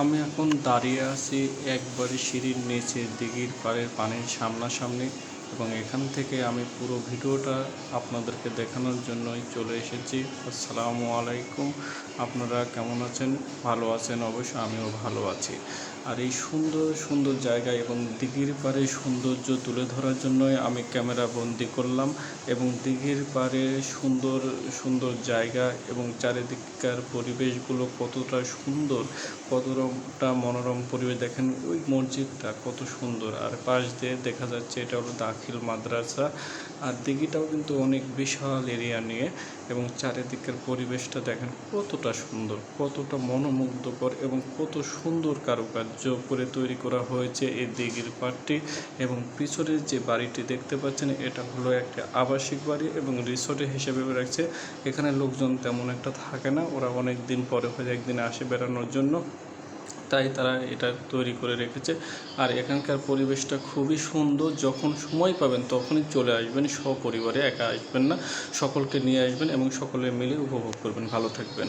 আমি এখন দাঁড়িয়ে আছি একবারে সিঁড়ির নিচে দিঘির পাড়ের পানির সামনাসামনি। এবং এখান থেকে আমি পুরো ভিডিওটা আপনাদেরকে দেখানোর জন্যই চলে এসেছি। আসসালামু আলাইকুম। আপনারা কেমন আছেন? ভালো আছেন অবশ্যই আমিও ভালো আছি। আর এই সুন্দর সুন্দর জায়গা এবং দিঘির পাড়ে সৌন্দর্য তুলে ধরার জন্যই আমি ক্যামেরা বন্দি করলাম এবং দিঘির পাড়ে সুন্দর সুন্দর জায়গা এবং চারিদিককার পরিবেশগুলো কতটা সুন্দর, কতটা মনোরম পরিবেশ। দেখেন ওই মসজিদটা কত সুন্দর। আর পাশ দিয়ে দেখা যাচ্ছে এটা হলো দাখিল মাদ্রাসা। আর দিঘিটাও কিন্তু অনেক বিশাল এরিয়া নিয়ে এবং চারিদিকের পরিবেশটা দেখেন কতটা সুন্দর, কতটা মনোমুগ্ধকর এবং কত সুন্দর কারুকার্য করে তৈরি করা হয়েছে এই দিঘির পাড়টি। এবং পিছনের যে বাড়িটি দেখতে পাচ্ছেন, এটা হলো একটা আবাসিক বাড়ি এবং রিসোর্টে হিসেবে রাখছে এখানে লোকজন তেমন একটা থাকে না, ওরা অনেক দিন পরে হয়তো একদিন আসে বেড়ানোর জন্য। তাই তারা এটা তৈরি করে রেখেছে। আর এখানকার পরিবেশটা খুবই সুন্দর, যখন সময় পাবেন তখনই চলে আসবেন, সপরিবারে একা আসবেন না। সকলকে নিয়ে আসবেন এবং সকলে মিলে উপভোগ করবেন। ভালো থাকবেন।